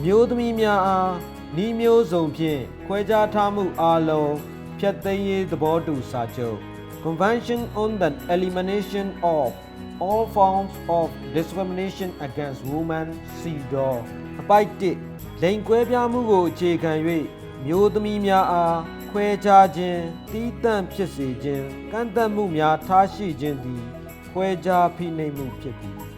အမျိုးသမီးများအားဤမျိုးစုံဖြင့်ခွဲခြားထားမှုအလုံးဖျက်သိမ်းရေးသဘောတူစာချုပ် Convention on the Elimination of all forms of discrimination against women CEDAW အပိုက်တစ်လိင်ကွဲပြားမှုကိုအခြေခံ၍မျိုးသမီးများအားခွဲခြားခြင်းတီးတန့်ဖြစ်စေခြင်းကန့်သတ်မှုများထားရှိခြင်းသည်ခွဲခြားဖိနှိပ်မှုဖြစ်သည်အ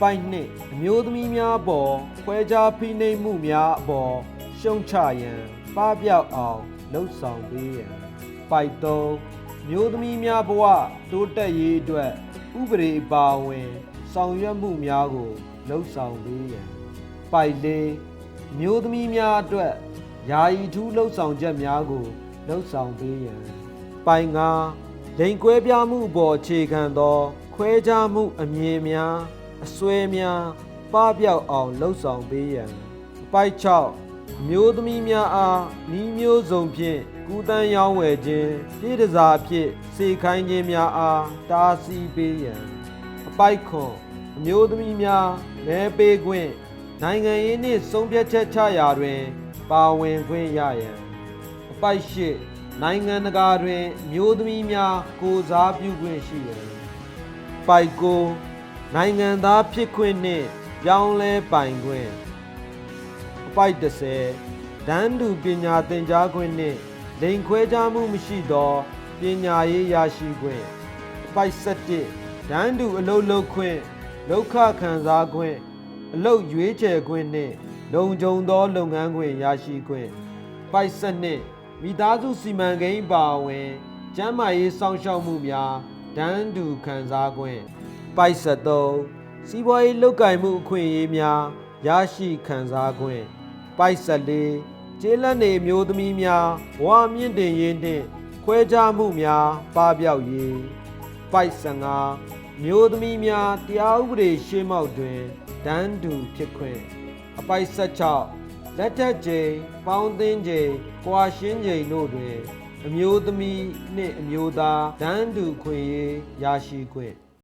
ပိုင်နှစ်အမျိုးသမီးများအပေါ်ခွဲခြားဖိနှိပ်မှုများအပေါ်ရှုံချရန်ပပျောက်အောင်လှုပ်ဆောင်ပေးရန်ပိုက်သုံးမျိုးသမီးများဘဝတိုးတက်ရေးအတွက်ဥပဒေအပါအဝင် ဆောင်ရွက်မှုများကိုလှုပ်ဆောင်ပေးရန်ပိုက်လေးမျိုးသမီးများအတွက်ယာယီထူးလှုပ်ဆောင်ချက်များကိုလှုပ်ဆောင်ပေးရန်ပိုင်ငါလိန်ကွဲပြားမှုအပေါ်အခြေခံသော ခွဲခြားမှုအမြင်များ အစွဲများပပျောက်အောင်လှုပ်ဆောင်ပေးရန်အပိုက်6မျိုးသမီးများအားဤမျိုးစုံဖြင့်ကူတန်းရောင်းဝယ်ခြင်းပြည်တစားဖြင့်စေခိုင်းခြင်းများအားတားဆီးပေးရန်အပိုက်ခွန်အမျိုးသမီးများမဲပေးခွင့်နိုင်ငံရေးနှင့်ဆုံးဖြတ်ချက်ချရာတွင် ပါဝင်ခွင့်ရရန်အပိုက်၈နိုင်ငံတကာတွင်အမျိုးသမီးများကိုယ်စားပြုခွင့်ရှိရန်ပိုက်ကို နိုင်ငံသားဖြစ်ခွင့်နှင့်ပြောင်းလဲပိုင်ခွင့်အပိုက်30ဒန်းတူပညာသင်ကြားခွင့်နှင့်လိန်ခွဲခြားမှုမရှိသောပညာရေးရရှိခွင့်အပိုက်7ဒန်းတူအလုပ်လုပ်ခွင့်လောက်ခခံစားခွင့်အလုပ်ရွေးချယ်ခွင့်နှင့်လုံခြုံသောလုပ်ငန်းခွင်ရရှိခွင့်ပိုက်ဆက်နှင့်မိသားစုစီမံကိန်းပါဝင်ကျန်းမာရေးစောင့်ရှောက်မှုများဒန်းတူခံစားခွင့် ပိုက်ဆက်သုံးစီးပွားရေးလုပ်ကိုင်မှုအခွင့်အရေးများရရှိခံစားခွင့်ပိုက်ဆက်လေးကျေးလက်နေအမျိုးသမီးများဘဝမြင့်တင်ရေးနှင့်ခွဲခြားမှုများပပျောက်ရေးပိုက်ဆက်ငါမျိုးသမီးများတရားဥပဒေရှေ့မှောက်တွင်ဒန်းတူဖြစ်ခွင့်အပိုက်ဆက်6လက်ထက်ချိန်ပေါင်းသင်းချိန်ကွာရှင်းချိန်တို့တွင်အမျိုးသမီးနှင့်အမျိုးသားဒန်းတူခွင့်ရေးရရှိခွင့်